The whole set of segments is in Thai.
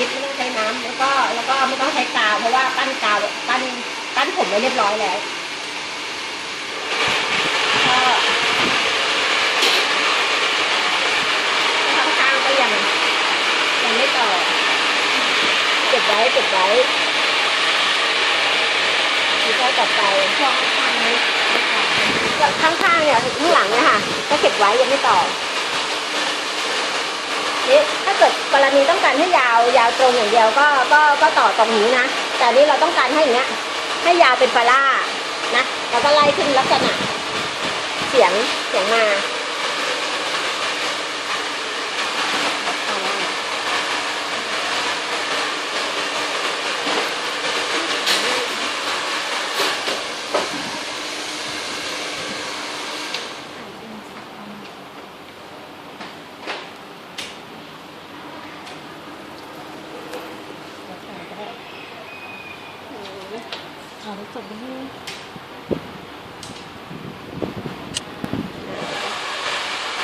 กิ๊บไม่ต้องใช้น้ำแล้วก็แล้วก็ไม่ต้องใช้กาวเพราะว่าปั้นกาวปั้นปั้นผมไว้เรียบร้อยแล้วก็ข้างข้างๆก็ยังยังไม่ต่อเก็บไว้เก็บไว้แล้วก็ต่อไปช่วงข้างๆนี้ข้างๆเนี่ยข้างหลังเนี่ยค่ะก็เก็บไว้ยังไม่ต่อ นี่ถ้าเกิดกรณีต้องการให้ยาวยาวตรงอย่างเดียวก็ก็ก็ต่อตรงนี้นะ แต่นี้เราต้องการให้อย่างเงี้ยให้ยาวเป็นฟาร่านะแล้วก็ไล่ขึ้นลักษณะเสียงเสียงมา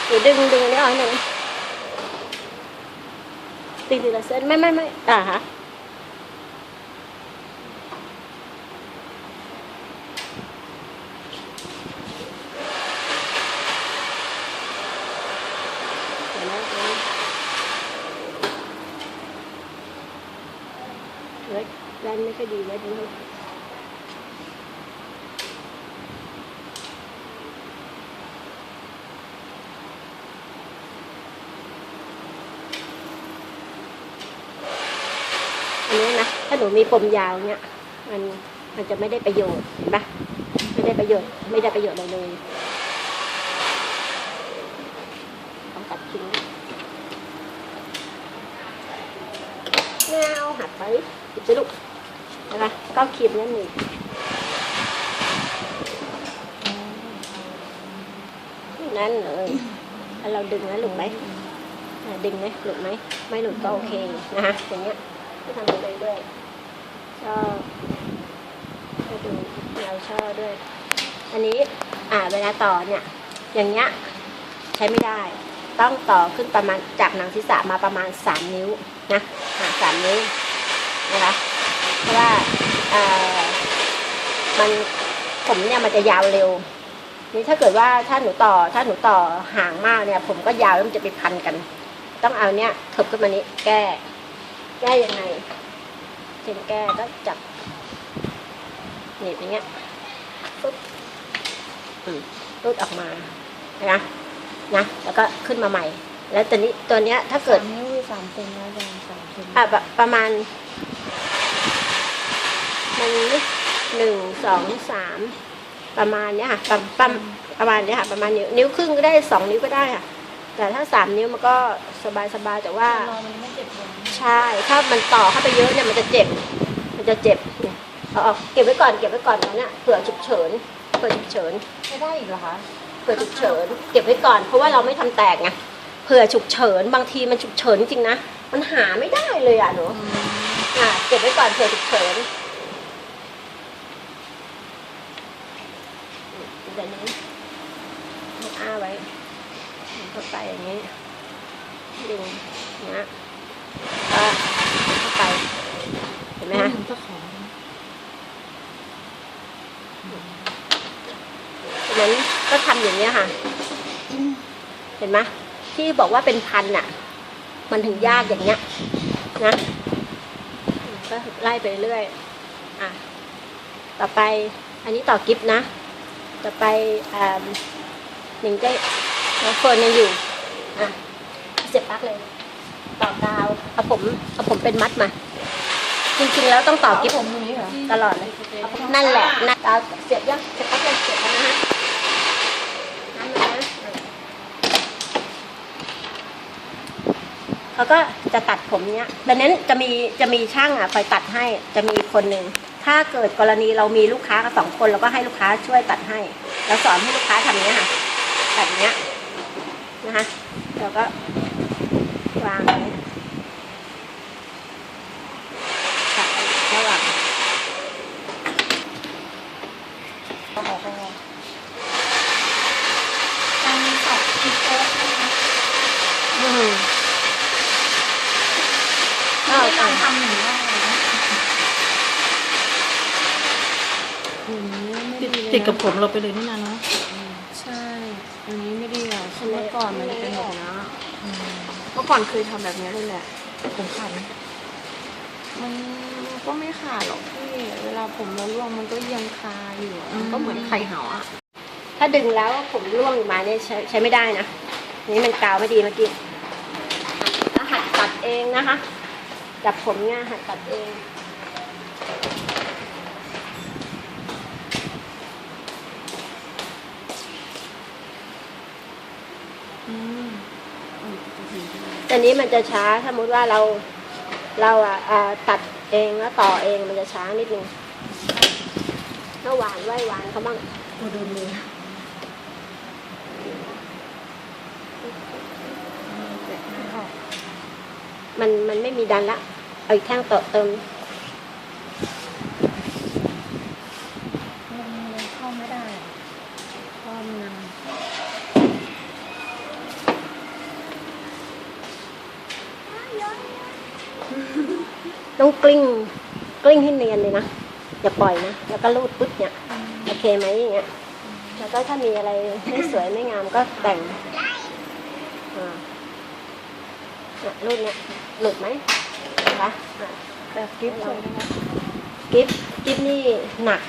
หรือดึงดึงนี่ออกให้หนึ่งดึงทีละเส้นไม่ไม่ไม่อ่าฮะดี๋ยวนะเฮ้ยแรงไม่ค่อยดีไว้ดูให้ อันนี้นะถ้าหนูมีปมยาวเนี่ยมันมันจะไม่ได้ประโยชน์เห็นปะไม่ได้ประโยชน์ไม่ได้ประโยชน์เลยต้องตัดทิ้งแมวหักไปหยิบสิลูกนะคะก็ขีดนี่ยหนึ่งนั่นเลยถ้าเราดึงนะหลุดไหมดึงไหมหลุดไหมไม่หลุดก็โอเคนะคะอย่างเงี้ย ที่ทำไปเรื่อยชอบดูแนวช่อด้วย อันนี้อ่าเวลาต่อเนี่ย อย่างเงี้ยใช้ไม่ได้ ต้องต่อขึ้นประมาณจากหนังศีรษะมาประมาณสามนิ้วนะหาสามนิ้วนะคะเพราะว่าเอ่อมันผมเนี่ยมันจะยาวเร็ว นี่ถ้าเกิดว่าถ้าหนูต่อถ้าหนูต่อห่างมากเนี่ย ผมก็ยาวแล้วมันจะไปพันกัน ต้องเอาเนี่ยถิบขึ้นมานี้แก้ แก้ยังไงเช่นแก้ก็จับหนีบอย่างเงี้ยปุ๊บอืมรูดออกมานะนะแล้วก็ขึ้นมาใหม่ แล้วตัวนี้ตัวเนี้ยถ้าเกิดสามนิ้วหรือสามเซนนะอาจารย์สามเซนอะประประมาณ มันหนึ่งสองสามประมาณเนี้ยค่ะประประประมาณเนี้ยค่ะประมาณนิ้วนิ้วครึ่งก็ได้สองนิ้วก็ได้ค่ะ แต่ถ้าสามนิ้วมันก็สบายสบายๆแต่ว่า รอมันไม่เจ็บเลยใช่ ถ้ามันต่อเข้าไปเยอะเนี่ยมันจะเจ็บ มันจะเจ็บเนี่ยเอาออกเก็บไว้ก่อนเก็บไว้ก่อนนะเนี่ยเผื่อฉุกเฉินเผื่อฉุกเฉินไม่ได้อีกเหรอคะเผื่อฉุกเฉินเก็บไว้ก่อนเพราะว่าเราไม่ทำแตกไงเผื่อฉุกเฉินบางทีมันฉุกเฉินจริงๆนะมันหาไม่ได้เลยอะหนูอะเก็บไว้ก่อนเผื่อฉุกเฉินเดี๋ยวนี้ให้อ้าไว้ เข้าไปอย่างนี้ดึงอย่างเงี้ยก็เข้าไป เห็นไหมฮะเจ้าของฉะนั้นก็ทำอย่างเนี้ยค่ะ เห็นไหมที่บอกว่าเป็นพันอะ มันถึงยากอย่างเงี้ยนะก็ไล่ไปเรื่อยอะต่อไปอันนี้ต่อกิฟนะ ต่อไปอ่าหนึ่งได้ น้องเฟิร์นยังอยู่อะเสียบปลั๊กเลยต่อกาวเอาผมเอาผมเป็นมัดมา จริงๆแล้วต้องต่อกิฟผมตรงนี้เหรอตลอดเลยนั่นแหละนะเาเสียบยังเสียบปั๊บเลยเสียบแล้วนะฮะนั่นนะเขาก็จะตัดผมเนี้ยดังนั้นจะมีจะมีช่างอะคอยตัดให้จะมีคนหนึ่งถ้าเกิดกรณีเรามีลูกค้าสองคนเราก็ให้ลูกค้าช่วยตัดให้เราสอนให้ลูกค้าทำเนี้ยค่ะตัดเนี้ย นะคะเราก็วางไว้ระหว่างเอเลยตังสองอีกโต๊ะนะคะอืมเราทำหน่งได้ติดกับผมเราไปเลยนี่นะเนาะ ก่อนมันจะเป็นแบบนี้เมื่อก่อนเคยทำแบบนี้เลยแหละ ผมขาดไหมมันก็ไม่ขาดหรอกพี่เวลาผมเราร่วงมันก็ยังคาอยู่อะมันก็เหมือนไข่เหาอะถ้าดึงแล้วผมร่วงออกมาเนี่ยใช้ใช้ไม่ได้นะ นี่มันกาวไม่ดีเมื่อกี้ถ้าหัดตัดเองนะคะ จับผมเนี่ยหัดตัดเอง แต่นี้มันจะช้าสมมติว่าเราเราอะอ่าตัดเองแล้วต่อเองมันจะช้านิดนึงถ้าหวานไหวหวานเขาบ้างโอ้โดนมือมันมันไม่มีดันละ เอาอีกแท่งต่อเติม มันเลยเข้าไม่ได้เพราะมัน ต้องกลิ้งกลิ้งให้เนียนเลยนะอย่าปล่อยนะแล้วก็รูดปึ๊บเนี่ยโอเคไหมอย่างเงี้ยแล้วก็ถ้ามีอะไรไม่สวยไม่งามก็แต่งอ่าเนี่ยรูดเนี่ยหลุดไหมนะคะอะแต่กิฟต์สวยนะกิฟกิฟนี่หนัก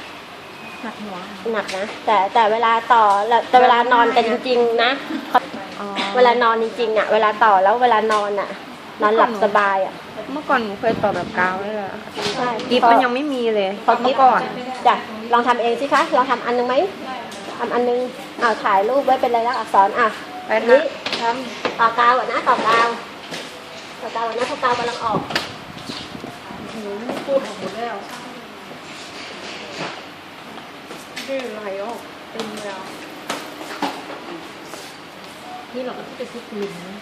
หนักหัวหนักนะ แต่แต่เวลาต่อแล้วแต่เวลานอนกันจริง ๆ นะเขาอ๋อเวลานอนจริงๆอะ เวลาต่อแล้วเวลานอนอะ นอนหลับสบายอะ เมื่อก่อนหนูเคยต่อแบบกาวเลยอะใช่กิฟต์มันยังไม่มีเลยพอกิเมื่ฟอก่อนจ้ะลองทำเองสิคะลองทำอันนึงไหมทำอันนึงเอาถ่ายรูปไว้เป็นลายลักษณ์อักษรอะ ไปอันทนี้ำทต่อกาวอะนะต่อกาวต่อกาวอะนะเพราะกาวกำลังออกพูดของหมดแล้วำดื้อไหลออกเต็มแล้วนี่เราก็จะเป็นทุกกลุ่มนะ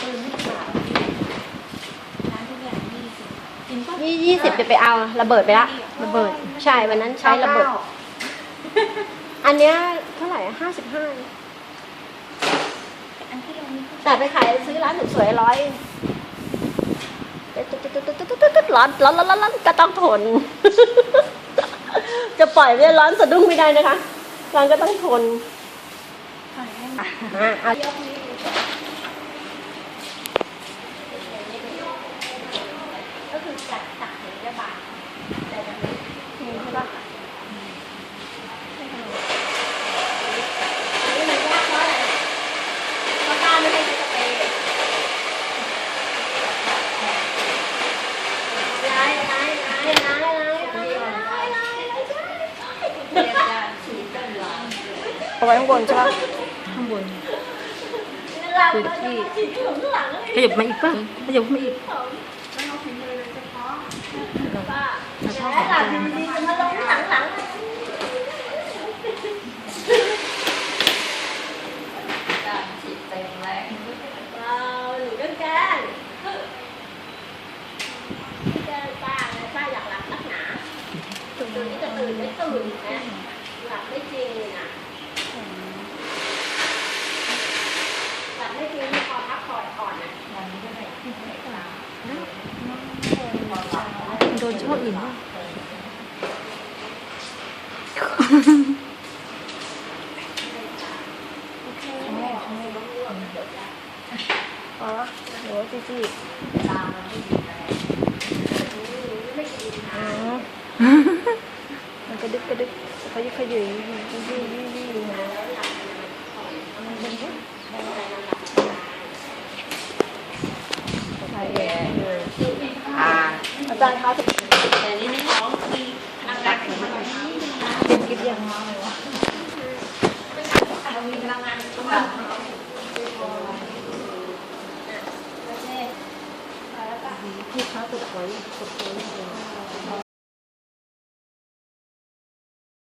เออไม่ขาดร้านทุกอย่างนี่สิกินก็ ยี่ยี่สิบจะไปเอาระเบิดไปละระเบิด ใช่วันนั้นใช้ระเบิด อันเนี้ยเท่าไหร่ห้าสิบห้าอันที่เรามีแต่ไปขายซื้อร้านสวยๆร้อยร้อนร้อนร้อนร้อนก็ต้องทน จะปล่อยไว้ร้อนสะดุ้งไม่ได้นะคะร้อนก็ต้องทนขายให้อะ เอาไว้ข้างบนใช่ปะข้างบนคือที่ขยับมาอีกป่ะขยับมาอีกป้าแล้วหลังดีๆจะมาลงหลังหลัง การฉีดเต็มแรง เราหนูก็แกล้งแกล้งป้าไงป้าอยากหลับนักหนาตื่นนี้จะตื่นไม่ตื่นนะหลับไม่จริงเลยนะหลับไม่จริงไม่พอพักผ่อนก่อนนะ โดนช่ออื่นป่ะอ๋อโหจีจีอ๋อมันกระดึกกระดึกเขายึกขยือยืดยืดยื จารย์คะแต่นี่ไม่ร้องคือพลังงานของมันเป็นกิจยังไงเลยวะมีพลังงานตรงหลังพี่เขาตกไว้ตกไว้